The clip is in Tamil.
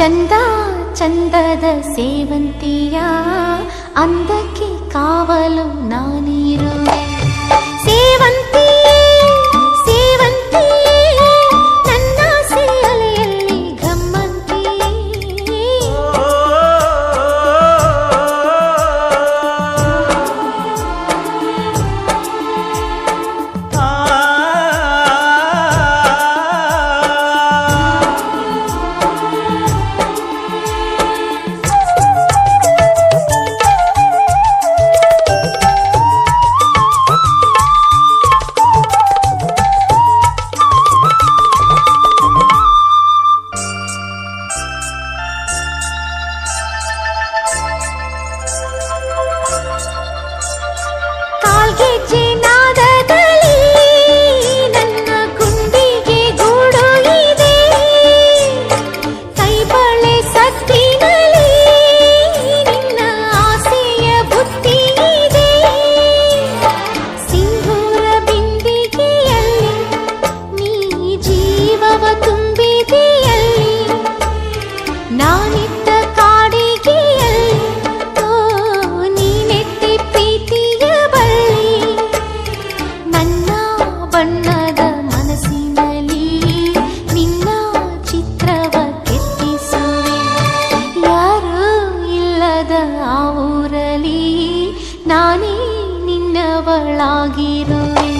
ಚಂದ ಚಂದದ ಸೇವಂತಿಯ ಅಂದಕ್ಕೆ ಕಾವಲು ನಾನಿರುವೆ যে உடையவளாகிறேன்